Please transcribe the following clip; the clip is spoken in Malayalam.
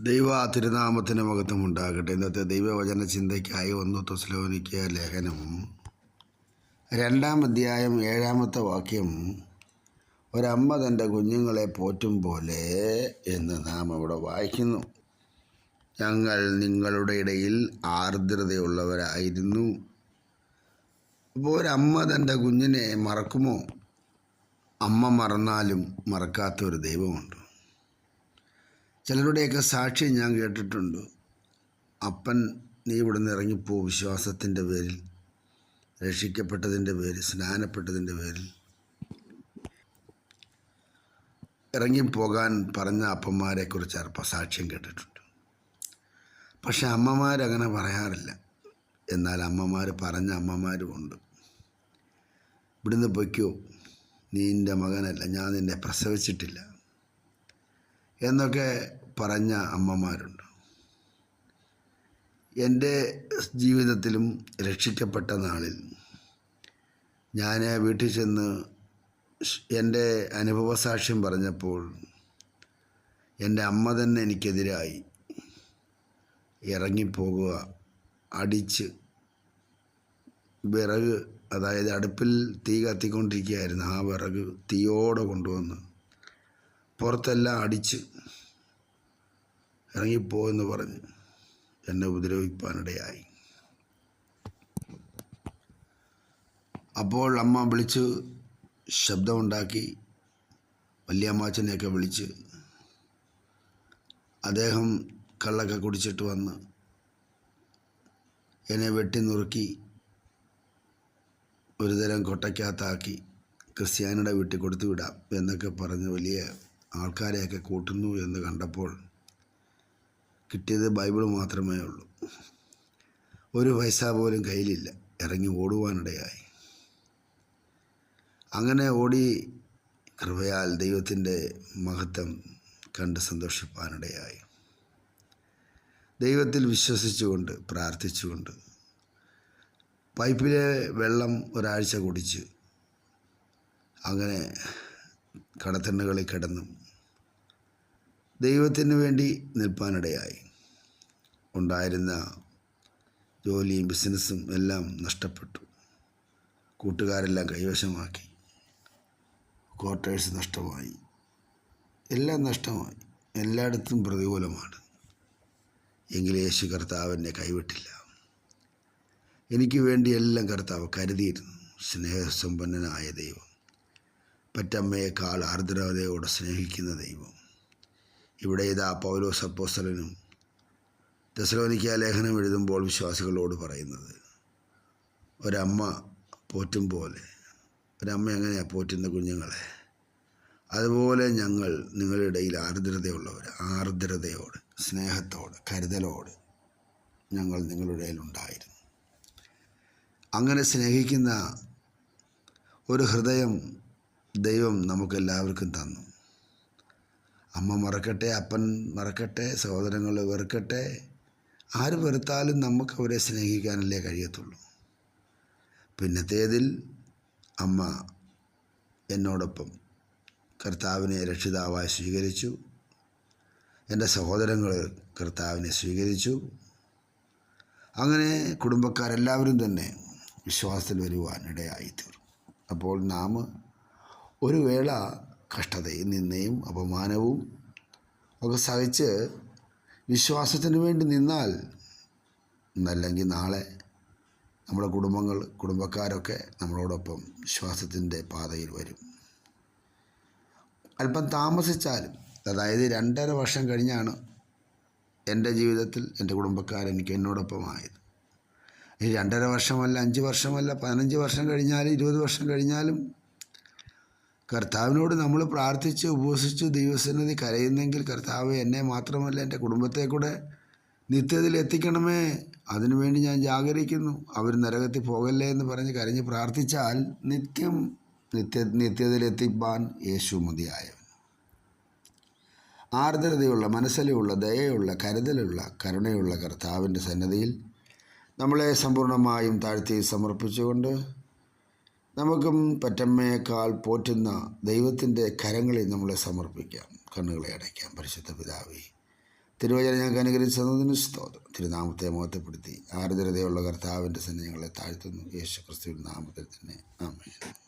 ദൈവ തിരുനാമത്തിന് മഹത്വം ഉണ്ടാകട്ടെ. ഇന്നത്തെ ദൈവവചന ചിന്തയ്ക്കായി ഒന്ന് തൊസ്ലോനിക്ക ലേഖനം. രണ്ടാം അധ്യായം ഏഴാമത്തെ വാക്യം. ഒരമ്മ തന്റെ കുഞ്ഞുങ്ങളെ പോറ്റും പോലെ എന്ന് നാം അവിടെ വായിക്കുന്നു. ഞങ്ങൾ നിങ്ങളുടെ ഇടയിൽ ആർദ്രതയുള്ളവരായിരുന്നു. അപ്പോൾ ഒരമ്മ തന്റെ കുഞ്ഞിനെ മറക്കുമോ? അമ്മ മറന്നാലും മറക്കാത്തൊരു ദൈവമുണ്ട്. ചിലരുടെയൊക്കെ സാക്ഷ്യം ഞാൻ കേട്ടിട്ടുണ്ട്. അപ്പൻ നീ ഇവിടെ നിന്ന് ഇറങ്ങിപ്പോ വിശ്വാസത്തിന്റെ പേരിൽ രക്ഷിക്കപ്പെട്ടതിന്റെ പേരിൽ സ്നാനപ്പെട്ടതിന്റെ പേരിൽ. ഇറങ്ങിപ്പോകാൻ പറഞ്ഞ അപ്പന്മാരെക്കുറിച്ച് അർപ്പ സാക്ഷ്യം കേട്ടിട്ടുണ്ട്. പക്ഷെ അമ്മമാരങ്ങനെ പറയാറില്ല. എന്നാൽ അമ്മമാർ പറഞ്ഞ അമ്മമാരും ഉണ്ട് ഇവിടുന്ന് പൊയ്ക്കോ. നീ എന്റെ മകനല്ല. ഞാൻ നിന്നെ പ്രസവിച്ചിട്ടില്ല. എന്നൊക്കെ പറഞ്ഞ അമ്മമാരുണ്ട്. എന്റെ ജീവിതത്തിലും രക്ഷിക്കപ്പെട്ട നാളിൽ ഞാൻ വീട്ടിൽ ചെന്ന് എന്റെ അനുഭവസാക്ഷ്യം പറഞ്ഞപ്പോൾ എന്റെ അമ്മ തന്നെ എനിക്കെതിരായി ഇറങ്ങിപ്പോകുക അടിച്ച് വിറക് അതായത് അടുപ്പിൽ തീ കത്തിക്കൊണ്ടിരിക്കുകയായിരുന്നു. ആ വിറക് തീയോടെ കൊണ്ടുവന്ന് പുറത്തെല്ലാം അടിച്ച് ഇറങ്ങിപ്പോ എന്ന് പറഞ്ഞ് എന്നെ ഉപദ്രവിപ്പാനിടയായി. അപ്പോൾ അമ്മ വിളിച്ച് ശബ്ദമുണ്ടാക്കി വല്യമ്മാച്ചനെയൊക്കെ വിളിച്ച് അദ്ദേഹം കള്ളൊക്കെ കുടിച്ചിട്ട് വന്ന് എന്നെ വെട്ടി നുറുക്കി ഒരുതരം കൊട്ടയ്ക്കകത്താക്കി ക്രിസ്ത്യാനിയുടെ വീട്ടിൽ കൊടുത്തു വിടാം എന്നൊക്കെ പറഞ്ഞ് വലിയ ആൾക്കാരെയൊക്കെ കൂട്ടുന്നു എന്ന് കണ്ടപ്പോൾ കിട്ടിയത് ബൈബിൾ മാത്രമേ ഉള്ളൂ. ഒരു പൈസ പോലും കയ്യിലില്ല. ഇറങ്ങി ഓടുവാനിടയായി. അങ്ങനെ ഓടി കൃപയാൽ ദൈവത്തിന്റെ മഹത്വം കണ്ട് സന്തോഷിപ്പാനിടയായി. ദൈവത്തിൽ വിശ്വസിച്ചുകൊണ്ട് പ്രാർത്ഥിച്ചുകൊണ്ട് പൈപ്പിലെ വെള്ളം ഒരാഴ്ച കുടിച്ച് അങ്ങനെ കടത്തണ്ണുകളിൽ കിടന്നും. ദൈവത്തിന് വേണ്ടി നിൽപ്പാനിടയായി. ഉണ്ടായിരുന്ന ജോലിയും ബിസിനസ്സും എല്ലാം നഷ്ടപ്പെട്ടു. കൂട്ടുകാരെല്ലാം കൈവശമാക്കി. ക്വാർട്ടേഴ്സ് നഷ്ടമായി. എല്ലാം നഷ്ടമായി. എല്ലായിടത്തും പ്രതികൂലമാണ്. എങ്കിലും യേശു കർത്താവ് എന്നെ കൈവിട്ടില്ല. എനിക്ക് വേണ്ടി എല്ലാം കർത്താവ് കരുതിയിരുന്നു. സ്നേഹസമ്പന്നനായ ദൈവം. പറ്റമ്മയേക്കാൾ ആർദ്രതയോടെ സ്നേഹിക്കുന്ന ദൈവം. ഇവിടെ ഇതാ പൗലോസ് അപ്പോസ്തലനും തെസലോനിക്ക ലേഖനം എഴുതുമ്പോൾ വിശ്വാസികളോട് പറയുന്നത് ഒരമ്മ പോറ്റും പോലെ ഒരമ്മ എങ്ങനെയാണ് പോറ്റുന്ന കുഞ്ഞുങ്ങളെ? അതുപോലെ ഞങ്ങൾ നിങ്ങളുടെ ഇടയിൽ ആർദ്രതയുള്ളവർ ആർദ്രതയോട് സ്നേഹത്തോട് കരുതലോട് ഞങ്ങൾ നിങ്ങളുടെ ഇടയിലുണ്ടായിരുന്നു അങ്ങനെ സ്നേഹിക്കുന്ന ഒരു ഹൃദയം ദൈവം നമുക്കെല്ലാവർക്കും തന്നു. അമ്മ മറക്കട്ടെ അപ്പൻ മറക്കട്ടെ സഹോദരങ്ങൾ വെറുക്കട്ടെ ആര് വെറുത്താലും നമുക്ക് അവരെ സ്നേഹിക്കാനല്ലേ കഴിയത്തുള്ളൂ. പിന്നത്തേതിൽ അമ്മ എന്നോടൊപ്പം കർത്താവിനെ രക്ഷിതാവായി സ്വീകരിച്ചു. എന്റെ സഹോദരങ്ങൾ കർത്താവിനെ സ്വീകരിച്ചു. അങ്ങനെ കുടുംബക്കാരെല്ലാവരും തന്നെ വിശ്വാസത്തിൽ വരുവാൻ ഇടയായിത്തീർന്നു അപ്പോൾ നാം ഒരു വേള കഷ്ടതയും നിന്നയും അപമാനവും ഒക്കെ സഹിച്ച് വിശ്വാസത്തിന് വേണ്ടി നിന്നാൽ ഇന്നല്ലെങ്കിൽ നാളെ നമ്മുടെ കുടുംബങ്ങൾ കുടുംബക്കാരൊക്കെ നമ്മളോടൊപ്പം വിശ്വാസത്തിന്റെ പാതയിൽ വരും. അല്പം താമസിച്ചാലും അതായത് രണ്ടര വർഷം കഴിഞ്ഞാണ് എന്റെ ജീവിതത്തിൽ എന്റെ കുടുംബക്കാർ എനിക്ക് എന്നോടൊപ്പമായത്. ഈ രണ്ടര വർഷമല്ല അഞ്ച് വർഷമല്ല പതിനഞ്ച് വർഷം കഴിഞ്ഞാലും ഇരുപത് വർഷം കഴിഞ്ഞാലും കർത്താവിനോട് നമ്മൾ പ്രാർത്ഥിച്ച് ഉപസിച്ച് ദൈവസന്നിധി കരയുന്നെങ്കിൽ കർത്താവ് എന്നെ മാത്രമല്ല എന്റെ കുടുംബത്തെ കൂടെ നിത്യത്തിൽ എത്തിക്കണമേ. അതിനുവേണ്ടി ഞാൻ ജാഗരിക്കുന്നു. അവർ നരകത്തിൽ പോകല്ലേ എന്ന് പറഞ്ഞ് കരഞ്ഞ് പ്രാർത്ഥിച്ചാൽ നിത്യം നിത്യ നിത്യതയിലെത്തിപ്പാൻ യേശു മതിയായവൻ. ആർദ്രതയുള്ള മനസ്സിലുള്ള ദയയുള്ള കരുതലുള്ള കരുണയുള്ള കർത്താവിന്റെ സന്നദ്ധിയിൽ നമ്മളെ സമ്പൂർണമായും താഴ്ത്തി സമർപ്പിച്ചുകൊണ്ട് നമുക്കും പറ്റമ്മയേക്കാൾ പോറ്റുന്ന ദൈവത്തിന്റെ കരങ്ങളിൽ നമ്മളെ സമർപ്പിക്കാം കണ്ണുകളെ അടയ്ക്കാം. പരിശുദ്ധ പിതാവി തിരുവചനം ഞങ്ങൾക്ക് അനുഗ്രഹിച്ചതിന് സ്തോത്രം. തിരുനാമത്തെ മഹത്വപ്പെടുത്തി. ആർദ്രതയുള്ള കർത്താവിന്റെ സന്നിധി ഞങ്ങളെ താഴ്ത്തുന്നു. യേശു ക്രിസ്തുവിന്റെ നാമത്തിൽ തന്നെ. ആമേൻ.